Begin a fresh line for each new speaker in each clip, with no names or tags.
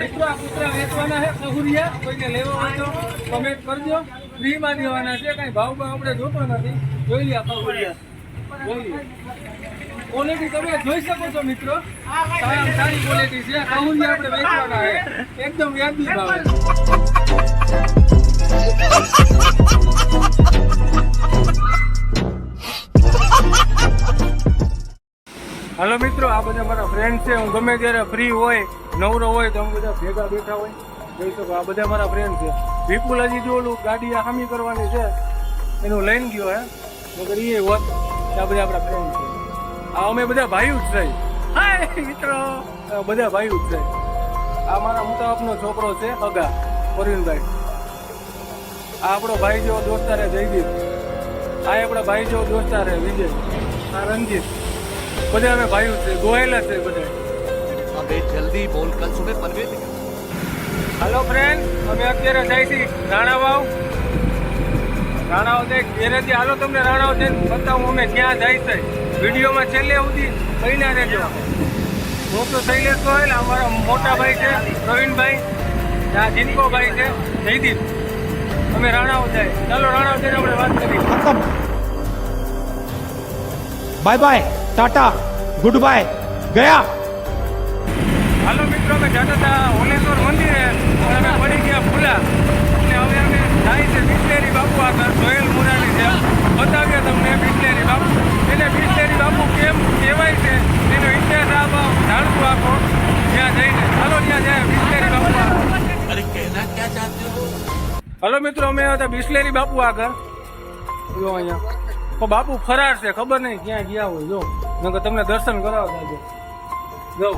મિત્રો, આ કૂતરા વેચવાના છે કહુરિયા કોઈને લેવો હોય તો કમેન્ટ કરજો. ફ્રીમાં દેવાના છે, કાંઈ ભાવ ભાવ આપણે જોતો નથી. જોઈ લે કહુરિયા જોઈ ક્વોલિટી તમે જોઈ શકો છો, મિત્રો. સારામાં સારી ક્વોલિટી છે. કહુરિયા આપણે વેચવાના છે. એકદમ વ્યાજબી ભાવે. હાલો મિત્રો, આ બધા મારા ફ્રેન્ડ છે. હું ગમે ત્યારે ફ્રી હોય, નવરો હોય, તો અમે બધા ભેગા બેઠા હોય. જોઈ શકો, આ બધા મારા ફ્રેન્ડ છે. વિપુલ હજી જો ઓલું ગાડી હામી કરવાની છે, એનું લઈને ગયો હે. મગર એ હોત આ બધા આપણા ફ્રેન્ડ છે. આ અમે બધા ભાઈઓ જ છે. હાય, મિત્રો. બધા ભાઈઓ જ છે. આ મારા મોટા છોકરો છે, અગા પરવીનભાઈ આ આપણો ભાઈ જેવો દોસ્તારે જયદીપ. આ આપણા ભાઈ જેવો દોસ્તારે વિજય. આ રંજીત બધા અમે ભાઈઓ ગોહેલા છે બધા.
અમે જલ્દી બોલ કલ સુબે પરવેજ
હેલો ફ્રેન્ડ અમે અત્યારે જાય છીએ રાણાવાવ. રાણાવ જઈ ઘેરેથી હાલો તમને રાણાવ જઈને બતાવું અમે ક્યાં જાય છે. વિડીયોમાં છેલ્લે સુધી બન્યા રહેજો. હું તો શૈલેષ ગોહેલ અમારા મોટા ભાઈ છે પ્રવીણભાઈ. ત્યાં જીનકોભાઈ છે જયદીપ. અમે રાણાવ જાય. ચાલો રાણાવ આપણે વાત કરીએ.
Bye bye tata good bye ગયા.
હાલો મિત્રો અમે જતા હતા હોલેશ્વર મંદિરે અમે પડી ગયા ભૂલા અને હવે અમે જાય છે બિસ્લેરી બાપુ આગળ સોહેલ મુરાની છે. બતાવીએ તમને બિસ્લેરી બાપુ. એને બિસ્લેરી બાપુ કેમ કહેવાય છે? એનો ઇતિહાસ આ જાણશું આખો. ત્યાં જઈને. હાલો ત્યાં જાય બિસ્લેરી બાપુ
અરે કહેના ક્યાં ચાહતે
હલો મિત્રો અમે હતા બિસ્લેરી બાપુ આગળ. જો અહીંયા. બાપુ ફરાર છે ખબર નહીં ક્યાં ગયા હોય જો. નકર તમને દર્શન કરાવવા જો જો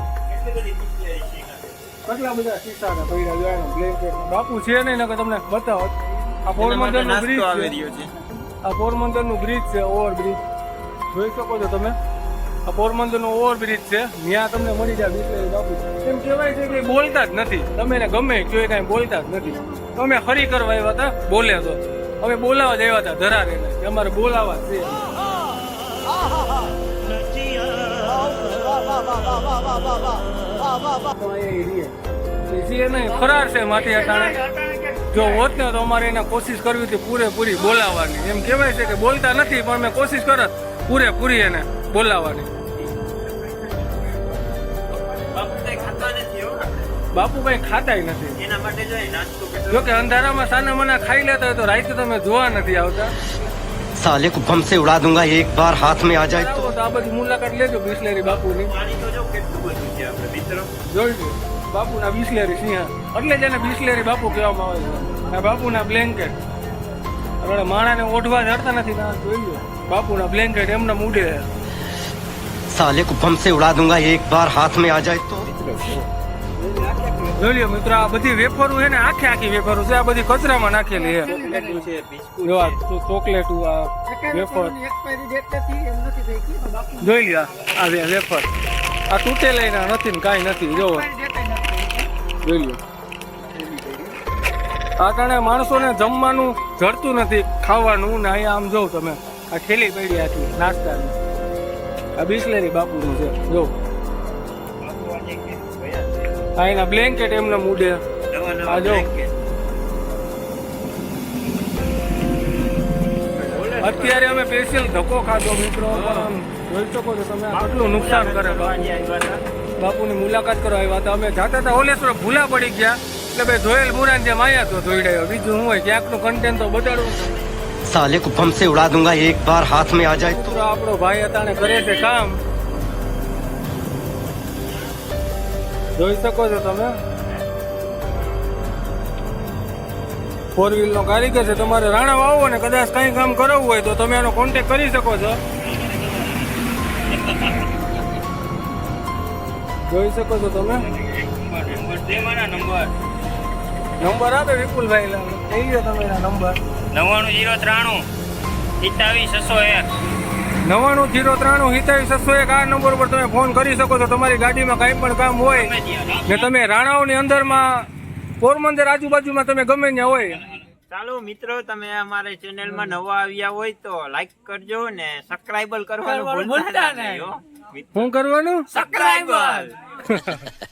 કેટલા બધા શીશા ને પડ્યા જો બ્લેન્કેટ બાપુ છે નહીં નકર તમને બતાવો. આ પોરબંદરનું બ્રિજ છે. આ પોરબંદરનું બ્રિજ છે ઓવર બ્રિજ જોઈ શકો છો તમે? આ પોરબંદર નો ઓવર બ્રિજ છે. ત્યાં તમને મળી જાય બાપુ. એમ કહેવાય છે કે બોલતા જ નથી. તમે એને ગમે કયો કાંઈ બોલતા જ નથી. અમે હરી કરવા આવ્યા હતા બોલે તો. અમે બોલાવા જ આવ્યા હતા ધરારે. અમારે બોલાવા જ છે. એ નહીં ફરાર છે માટી અટાણે. જો હોત ને તો અમારે એને કોશિશ કરવી હતી પૂરેપૂરી બોલાવવાની. એમ કહેવાય છે કે બોલતા નથી પણ મેં કોશિશ કરત પૂરેપૂરી એને બોલાવવાની. બાપુ કઈ ખાતા નથી
એના માટે જો
કે અંધારામાં સાને મના ખાઈ લેતા હોય તો રાતે તમે જોવા નથી આવતા.
साले को बम से उड़ा दूंगा एक बार हाथ में आ जाए
આવો તો આ બધી મુલાકાત લેજો બિસ્લેરી બાપુની
પાણી તો જો કેટલું બધું છે આપણે મિત્રો
જોઈજો બાપુના બિસ્લેરી સિંહા એટલે જ એને બિસ્લેરી બાપુ કહેવામાં આવે છે આ બાપુના બ્લેન્કેટ આપણે માણાને ઓઢવા જડતા નથી ના જોઈજો બાપુના બ્લેન્કેટ એમને મૂડે
साले को बम से उड़ा दूंगा एक बार हाथ में आ जाए तो
જોઈ લ્યો મિત્રો આ બધી વેફરો છે ને આખી આખી વેફરો છે આ બધી કચરામાં નાખેલી છે. જો આ ચોકલેટું આ વેફર. જોઈ લ્યો આ વેફર. આ તૂટેલા નથી ને કાંઈ નથી જો. જોઈ લ્યો. આ કારણે માણસોને જમવાનું જડતું નથી ખાવાનું ને અહીંયા આમ જોઉં તમે. આ ઠેલી પડી આખી નાસ્તાની. આ બિસ્લેરી બાપુનું છે જો. આ એના બ્લેન્કેટ એમના મૂડે. આ જો. અત્યારે અમે સ્પેશિયલ ધક્કો ખાધો મિત્રો. જોઈ શકો છો તમે આટલું નુકસાન કરે બાપુની મુલાકાત કરો આવ્યા હતા. અમે જાતા હતા ઓલેશ્વર ભૂલા પડી ગયા. એટલે ભાઈ જોયેલ મુરાન જેમ આયા તો જોઈ રહ્યો. બીજું હું હોય? ક્યાંકનું કન્ટેન્ટ તો
બતાડું. સાલે કુફમ સે ઉડા દુંગા એક બાર હાથ મેં આ જાય
તો આપણો ભાઈ હતા ને કરે છે કામ. જોઈ શકો છો તમે. ફોર વ્હીલ નો કારીગર છે, તમારે રાણા આવો ને કદાચ કઈ કામ કરાવવું હોય તો તમે એનો કોન્ટેક કરી શકો છો. જોઈ શકો છો તમે.
નંબર
આપે વિપુલભાઈ કહી દો તમે નંબર
નવ્વાણું જીરો ત્રાણું સિત્તાવીસ છસો એક.
નવ્વાણું જીરો ત્રાણું સિત્તાવીસ છસો એક આ નંબર પર તમે ફોન કરી શકો છો. તમારી ગાડીમાં કાંઈ પણ કામ હોય ને તમે રાણાઓની અંદરમાં પોરબંદર આજુબાજુમાં તમે ગમે ત્યાં હોય.
ચાલો મિત્રો તમે અમારે ચેનલમાં નવા આવ્યા હોય તો લાઈક કરજો ને સબસ્ક્રાઇબર કરવાનું ભૂલતા નહીં
શું કરવાનું?
સબસ્ક્રાઇબર